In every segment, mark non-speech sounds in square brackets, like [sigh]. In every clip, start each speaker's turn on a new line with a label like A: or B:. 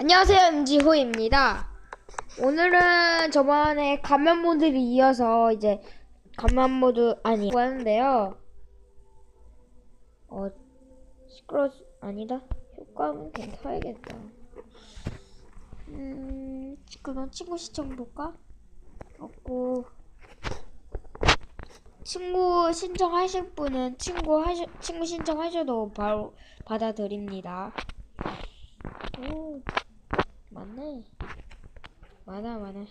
A: 안녕하세요 MG호입니다. 오늘은 저번에 감면 모드를 이어서 이제 감면 모드 아니 하는데요. 어 시끄러 아니다 효과는 괜찮아야겠다. 음 그럼 친구 시청 볼까? 없고 친구 신청하실 분은 친구 하시 친구 신청하셔도 바로 받아드립니다. 오 많네. 많아, 많아.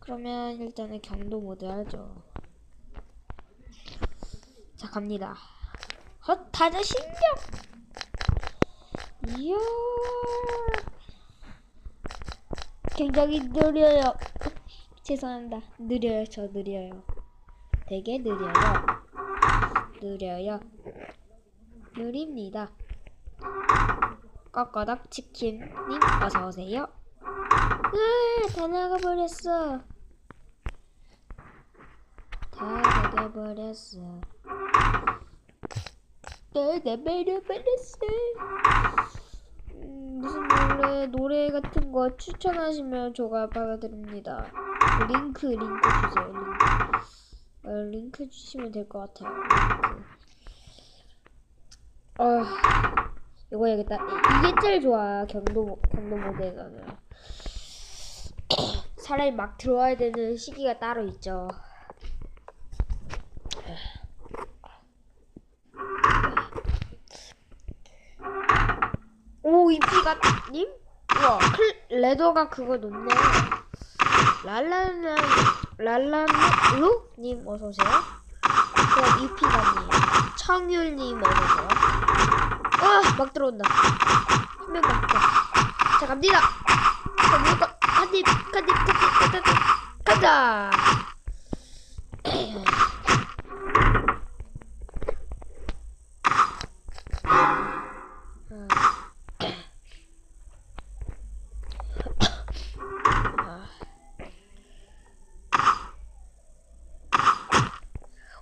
A: 그러면 일단은 경도 모드 하죠. 자, 갑니다. 헛, 다들 신경! 이야. 굉장히 느려요. [laughs] 죄송합니다. 느려요, 저 느려요. 되게 느려요. 느려요. 느립니다. 꺾어덕 치킨님 어서 오세요. 으, 다 나가버렸어. 다 나가버렸어. 네, 다 나가버렸어. 음, 무슨 노래, 노래 같은 거 추천하시면 제가 받아드립니다. 링크, 링크 주세요, 링크. 어, 링크 주시면 될 것 같아요, 링크. 아. 이거. 이- 이게 제일 좋아. 경도 경도 모드에서는 사람이 막 들어와야 되는 시기가 따로 있죠. 오 이피가 님? 우와 클 레더가 그거 높네. 랄라나 랄라루 님 어서 오세요. 그럼 이피가님 청율님 어서 오세요. 아, 막 들어온다. 한명 남았다. 자, 갑니다. 자, 무조건 한 입, 한 입, 한 입, 한 입, 가자.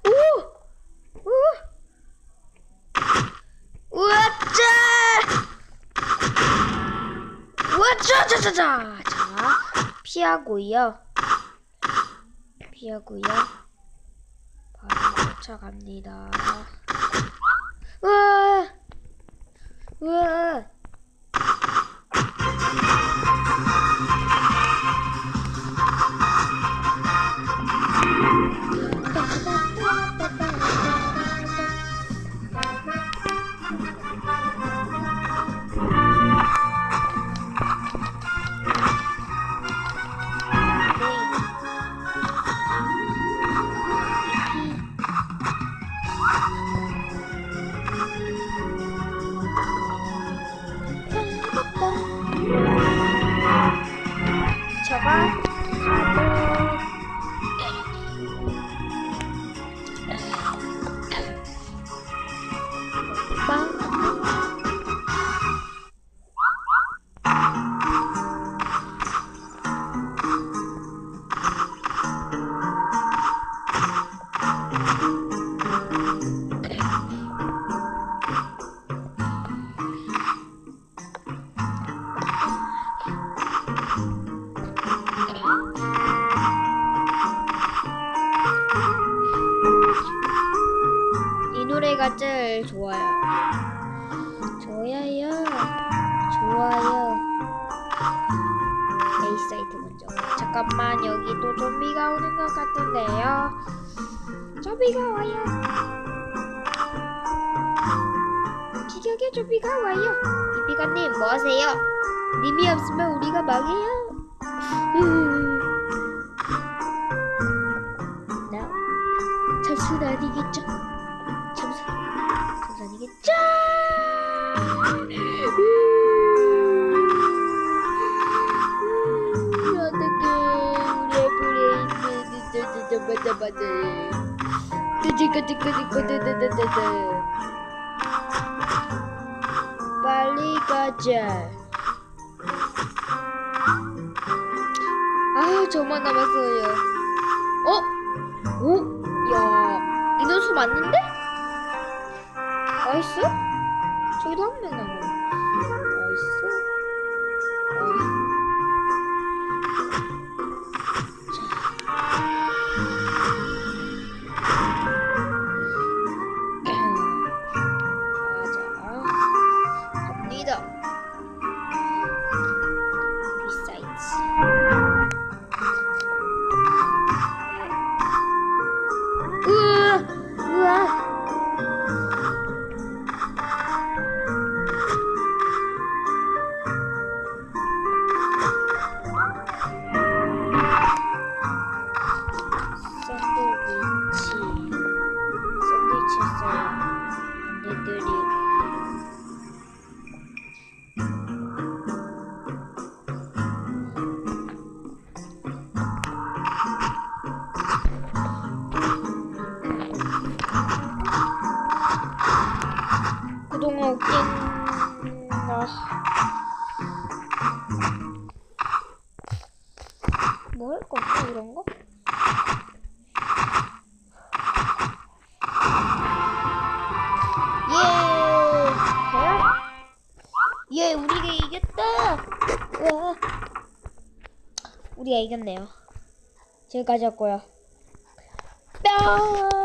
A: 오! 오! 우와짜! 우와 짜자자자! 자, 피하고요. 피하고요. 바로 쫓아갑니다. 우와! 우와! 이 노래가 제일 좋아요. 좋아요. 좋아요. A 사이트 먼저. 잠깐만 여기 또 좀비가 오는 것 같은데요. 좀비가 와요. 기격에 좀비가 와요. 이비가님 뭐 하세요? 님이 없으면 우리가 망해요. [laughs] 잠수는 아니겠죠? 여기 짠! 어떻게 우리 애플에 있는 맞아 맞아 뜨지끄지끄지끄지끄지끄지 빨리 가자 아 저만 남았어요 어? 오? 야이 녀석 맞는데? 나이스? 저기도 한 명 남아 나이스 갑니다. 샌드위치 했어요. 얘들이. 그동안 웃겠나. 뭐할 건가, 이런 거? 우리가 이겼다! 우와. 우리가 이겼네요. 지금까지 였고요. 뿅!